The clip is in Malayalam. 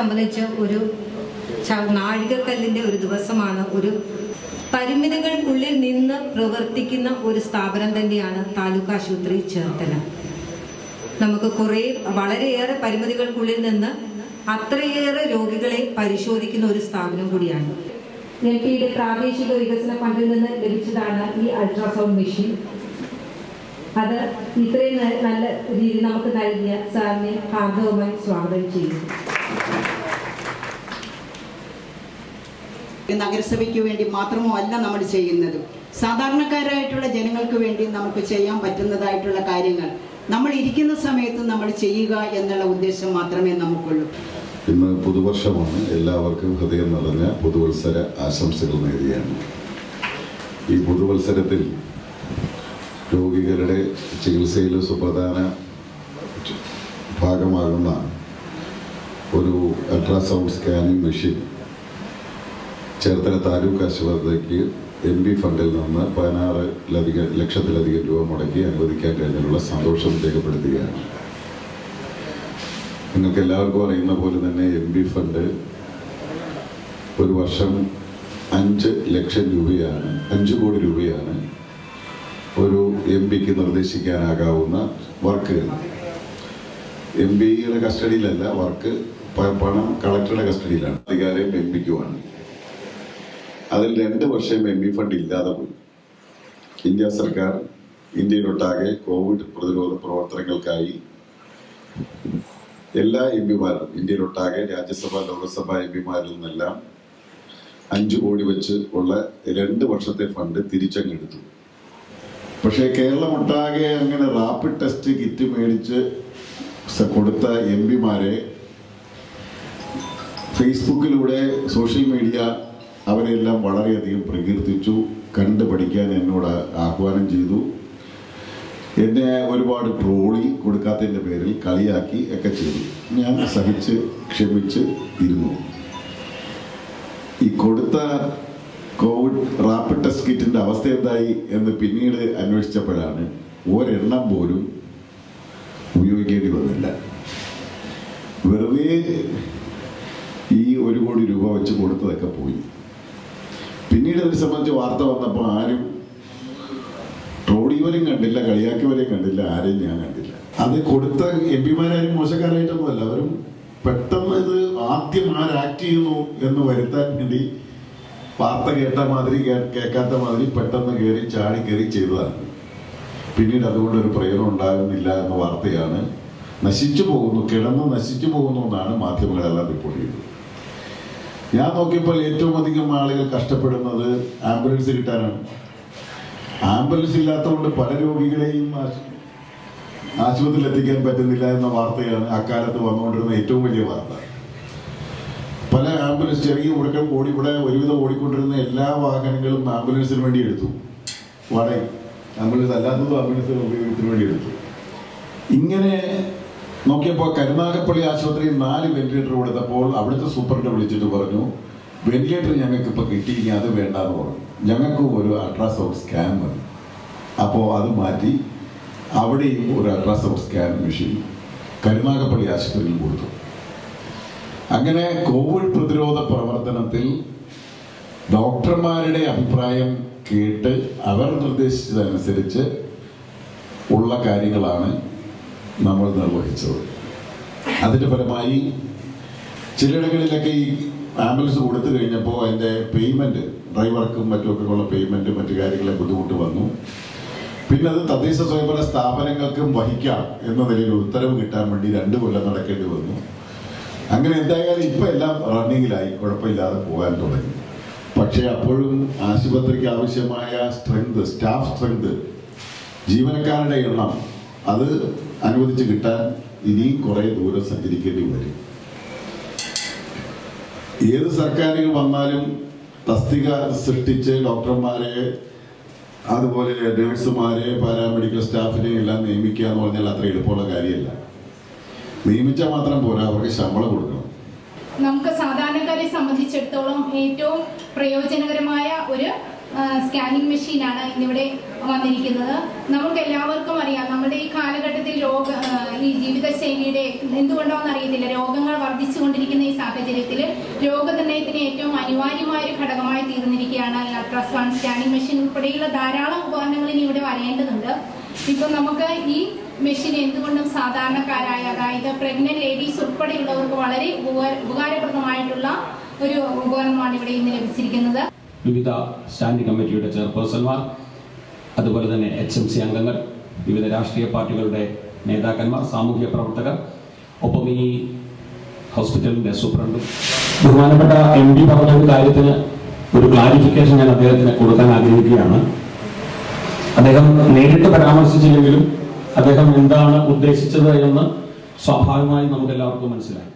സംബന്ധിച്ച് ഒരു നാഴികക്കല്ലിന്റെ ഒരു ദിവസമാണ് ഒരു പരിമിതികൾക്കുള്ളിൽ നിന്ന് പ്രവർത്തിക്കുന്ന ഒരു സ്ഥാപനം തന്നെയാണ് താലൂക്ക് ആശുപത്രി ചേർത്തല. നമുക്ക് കുറേ വളരെയേറെ പരിമിതികൾക്കുള്ളിൽ നിന്ന് അത്രയേറെ രോഗികളെ പരിശോധിക്കുന്ന ഒരു സ്ഥാപനം കൂടിയാണ്. എൽ പ്രാദേശിക വികസന ഫണ്ടിൽ നിന്ന് ലഭിച്ചതാണ് ഈ അൾട്രാസൗണ്ട് മെഷീൻ. അത് ഇത്രയും നല്ല രീതിയിൽ നമുക്ക് നൽകിയ സാറിനെ ഹാർദവുമായി സ്വാഗതം ചെയ്യുന്നു. നഗരസഭയ്ക്ക് വേണ്ടി മാത്രമോ അല്ല നമ്മൾ ചെയ്യുന്നത്. സാധാരണക്കാരായിട്ടുള്ള ജനങ്ങൾക്ക് വേണ്ടി നമുക്ക് ചെയ്യാൻ പറ്റുന്നതായിട്ടുള്ള കാര്യങ്ങൾ നമ്മൾ ഇരിക്കുന്ന സമയത്ത് നമ്മൾ ചെയ്യുക എന്നുള്ള ഉദ്ദേശം മാത്രമേ നമുക്കുള്ളൂ. ഇന്ന് പുതുവർഷമാണ് എല്ലാവർക്കും ഹൃദയം നിറഞ്ഞ പുതുവത്സര ആശംസകൾ നേരുകയാണ്. ഈ പുതുവത്സരത്തിൽ രോഗികളുടെ ചികിത്സയിൽ സുപ്രധാന ഭാഗമാകുന്ന ഒരു ultrasound scanning machine Cherthala taluk ആശുപത്രിക്ക് എം പി ഫണ്ടിൽ നിന്ന് പതിനാറിലധികം ലക്ഷത്തിലധികം രൂപ മുടക്കി അനുവദിക്കാൻ കഴിഞ്ഞതിനുള്ള സന്തോഷം രേഖപ്പെടുത്തുകയാണ്. നിങ്ങൾക്ക് എല്ലാവർക്കും അറിയുന്ന പോലെ തന്നെ എം പി ഫണ്ട് ഒരു വർഷം അഞ്ച് ലക്ഷം രൂപയാണ് അഞ്ച് കോടി രൂപയാണ് ഒരു എം പിക്ക് നിർദ്ദേശിക്കാനാകാവുന്ന വർക്ക്. എം പിയുടെ കസ്റ്റഡിയിലല്ല വർക്ക് പണം കളക്ടറുടെ കസ്റ്റഡിയിലാണ്. അധികാരം എം പിക്കുമാണ്. അതിൽ രണ്ട് വർഷം എം ഇ ഫണ്ട് ഇല്ലാതെ പോയി. ഇന്ത്യ സർക്കാർ ഇന്ത്യയിലൊട്ടാകെ കോവിഡ് പ്രതിരോധ പ്രവർത്തനങ്ങൾക്കായി എല്ലാ എം പിമാരും ഇന്ത്യയിലൊട്ടാകെ രാജ്യസഭ ലോകസഭ എം പിമാരിൽ നിന്നെല്ലാം അഞ്ചു കോടി വെച്ച് ഉള്ള രണ്ട് വർഷത്തെ ഫണ്ട് തിരിച്ചങ്ങെടുത്തു പക്ഷേ കേരളമൊട്ടാകെ അങ്ങനെ റാപ്പിഡ് ടെസ്റ്റ് കിറ്റ് മേടിച്ച് കൊടുത്ത എം പിമാരെ ഫേസ്ബുക്കിലൂടെ സോഷ്യൽ മീഡിയ അവരെല്ലാം വളരെയധികം പ്രകീർത്തിച്ചു കണ്ടു പഠിക്കാൻ എന്നോട് ആഹ്വാനം ചെയ്തു. എന്നെ ഒരുപാട് ട്രോളി കൊടുക്കാത്തതിന്റെ പേരിൽ കളിയാക്കി ഒക്കെ ചെയ്തു. ഞാൻ സഹിച്ച് ക്ഷമിച്ച് ഇരുന്നു. ഈ കൊടുത്ത കോവിഡ് റാപ്പിഡ് ടെസ്റ്റ് കിറ്റിന്റെ അവസ്ഥ എന്തായി എന്ന് പിന്നീട് അന്വേഷിച്ചപ്പോഴാണ് ഒരെണ്ണം പോലും ഉപയോഗിക്കേണ്ടി വന്നില്ല. വെറുതെ ഈ ഒരു കോടി രൂപ വെച്ച് കൊടുത്തതൊക്കെ പോയി. പിന്നീട് ഇതിനെ സംബന്ധിച്ച് വാർത്ത വന്നപ്പോൾ ആരും ട്രോളിയവരെയും കണ്ടില്ല കളിയാക്കിയവരെയും കണ്ടില്ല ആരെയും ഞാൻ കണ്ടില്ല. അത് കൊടുത്ത എം പിമാരും മോശക്കാരായിട്ടൊന്നുമല്ല. അവരും പെട്ടെന്ന് ഇത് ആദ്യം ആര് ആക്ട് ചെയ്യുന്നു എന്ന് വരുത്താൻ വേണ്ടി വാർത്ത കേട്ട മാതിരി കേൾക്കാത്ത മാതിരി പെട്ടെന്ന് കയറി ചാടി കയറി ചെയ്തതാണ്. പിന്നീട് അതുകൊണ്ട് ഒരു പ്രയോജനം ഉണ്ടാകുന്നില്ല എന്ന വാർത്തയാണ് നശിച്ചു പോകുന്നു കിടന്ന് നശിച്ചു പോകുന്നു എന്നാണ് മാധ്യമങ്ങളെല്ലാം റിപ്പോർട്ട് ചെയ്തത് ഞാൻ നോക്കിയപ്പോൾ ഏറ്റവും അധികം ആളുകൾ കഷ്ടപ്പെടുന്നത് ആംബുലൻസ് കിട്ടാനാണ്. ആംബുലൻസ് ഇല്ലാത്തതുകൊണ്ട് പല രോഗികളെയും ആശു- ആശുപത്രിയിൽ എത്തിക്കാൻ പറ്റുന്നില്ല എന്ന വാർത്തയാണ് അക്കാലത്ത് വന്നുകൊണ്ടിരുന്ന ഏറ്റവും വലിയ വാർത്ത. പല ആംബുലൻസ് ചെറിയ ഉടക്കം ഓടി ഇവിടെ ഒരുവിധം ഓടിക്കൊണ്ടിരുന്ന എല്ലാ വാഹനങ്ങളും ആംബുലൻസിന് വേണ്ടി എടുത്തു. വടയും ആംബുലൻസ് അല്ലാത്തതും ആംബുലൻസിന് ഉപയോഗത്തിന് വേണ്ടി എടുത്തു. ഇങ്ങനെ നോക്കിയപ്പോൾ കരുനാഗപ്പള്ളി ആശുപത്രിയിൽ നാല് വെന്റിലേറ്റർ കൊടുത്തപ്പോൾ അവിടുത്തെ സൂപ്രണ്ട് വിളിച്ചിട്ട് പറഞ്ഞു വെന്റിലേറ്റർ ഞങ്ങൾക്ക് ഇപ്പോൾ കിട്ടിയിരിക്കുക അത് വേണ്ടാന്ന് പറഞ്ഞു. ഞങ്ങൾക്ക് ഒരു അൾട്രാസൗണ്ട് സ്കാൻ മതി. അപ്പോൾ അത് മാറ്റി അവിടെയും ഒരു അൾട്രാസൗണ്ട് സ്കാൻ മെഷീൻ കരുനാഗപ്പള്ളി ആശുപത്രിയിൽ കൊടുത്തു. അങ്ങനെ കോവിഡ് പ്രതിരോധ പ്രവർത്തനത്തിൽ ഡോക്ടർമാരുടെ അഭിപ്രായം കേട്ട് അവർ നിർദ്ദേശിച്ചതനുസരിച്ച് ഉള്ള കാര്യങ്ങളാണ് നമ്മൾ നിർവഹിച്ചത്. അതിന്റെ ഫലമായി ചിലയിടങ്ങളിലൊക്കെ ഈ ആംബുലൻസ് കൊടുത്തു കഴിഞ്ഞപ്പോൾ അതിന്റെ പേയ്മെന്റ് ഡ്രൈവർക്കും മറ്റുമൊക്കെ ഉള്ള പേയ്മെന്റ് മറ്റു കാര്യങ്ങളെ ബുദ്ധിമുട്ട് വന്നു. പിന്നെ അത് തദ്ദേശ സ്വയംഭരണ സ്ഥാപനങ്ങൾക്കും വഹിക്കാം എന്ന നിലയിൽ ഉത്തരവ് കിട്ടാൻ വേണ്ടി രണ്ട് കൊല്ലം നടക്കേണ്ടി വന്നു. അങ്ങനെ എന്തായാലും ഇപ്പം എല്ലാം റണ്ണിങ്ങിലായി കുഴപ്പമില്ലാതെ പോകാൻ തുടങ്ങി. പക്ഷേ അപ്പോഴും ആശുപത്രിക്ക് ആവശ്യമായ സ്ട്രെങ്ത് സ്റ്റാഫ് സ്ട്രെങ്ത് ജീവനക്കാരുടെ എണ്ണം അത് അനുവദിച്ച് കിട്ടാൻ ഇനിയും കുറേ ദൂരം സഞ്ചരിക്കേണ്ടി വരും. ഏത് സർക്കാരുകൾ വന്നാലും തസ്തിക സൃഷ്ടിച്ച് ഡോക്ടർമാരെ അതുപോലെ നഴ്സുമാരെ പാരാമെഡിക്കൽ സ്റ്റാഫിനെ എല്ലാം നിയമിക്കുക എന്ന് പറഞ്ഞാൽ അത്ര എളുപ്പമുള്ള കാര്യമല്ല. നിയമിച്ചാൽ മാത്രം പോരാ അവർക്ക് ശമ്പളം കൊടുക്കണം. നമുക്ക് സാധാരണക്കാരെ സംബന്ധിച്ചിടത്തോളം ഏറ്റവും പ്രയോജനകരമായ ഒരു സ്കാനിങ് മെഷീനാണ് ഇന്നിവിടെ വന്നിരിക്കുന്നത്. നമുക്ക് എല്ലാവർക്കും അറിയാം നമ്മുടെ ഈ കാലഘട്ടത്തിൽ രോഗ ഈ ഈ ജീവിതശൈലിയുടെ എന്തുകൊണ്ടാണെന്ന് അറിയത്തില്ല രോഗങ്ങൾ വർദ്ധിച്ചുകൊണ്ടിരിക്കുന്ന ഈ സാഹചര്യത്തിൽ രോഗനിർണയത്തിന് ഏറ്റവും അനിവാര്യമായ ഒരു ഘടകമായി തീർന്നിരിക്കുകയാണ് അൾട്രാസൗണ്ട് സ്കാനിങ് മെഷീൻ ഉൾപ്പെടെയുള്ള ധാരാളം ഉപകരണങ്ങൾ ഇനി ഇവിടെ വരേണ്ടതുണ്ട്. ഇപ്പൊ നമുക്ക് ഈ മെഷീൻ എന്തുകൊണ്ടും സാധാരണക്കാരായ അതായത് പ്രഗ്നന്റ് ലേഡീസ് ഉൾപ്പെടെയുള്ളവർക്ക് വളരെ ഉപകാര ഉപകാരപ്രദമായിട്ടുള്ള ഒരു ഉപകരണമാണ് ഇവിടെ ഇന്ന് ലഭിച്ചിരിക്കുന്നത്. വിവിധ സ്റ്റാൻഡിംഗ് കമ്മിറ്റിയുടെ ചെയർപേഴ്സൺമാർ അതുപോലെ തന്നെ എച്ച് എം സി അംഗങ്ങൾ വിവിധ രാഷ്ട്രീയ പാർട്ടികളുടെ നേതാക്കന്മാർ സാമൂഹ്യ പ്രവർത്തകർ ഒപ്പം ഈ ഹോസ്പിറ്റലിന്റെ സൂപ്രണ്ടും. ബഹുമാനപ്പെട്ട എം പി പറഞ്ഞ ഒരു കാര്യത്തിന് ഒരു ക്ലാരിഫിക്കേഷൻ ഞാൻ അദ്ദേഹത്തിന് കൊടുക്കാൻ ആഗ്രഹിക്കുകയാണ്. അദ്ദേഹം നേരിട്ട് പരാമർശിച്ചില്ലെങ്കിലും അദ്ദേഹം എന്താണ് ഉദ്ദേശിച്ചത് എന്ന് സ്വാഭാവികമായി നമുക്ക് എല്ലാവർക്കും മനസ്സിലായി.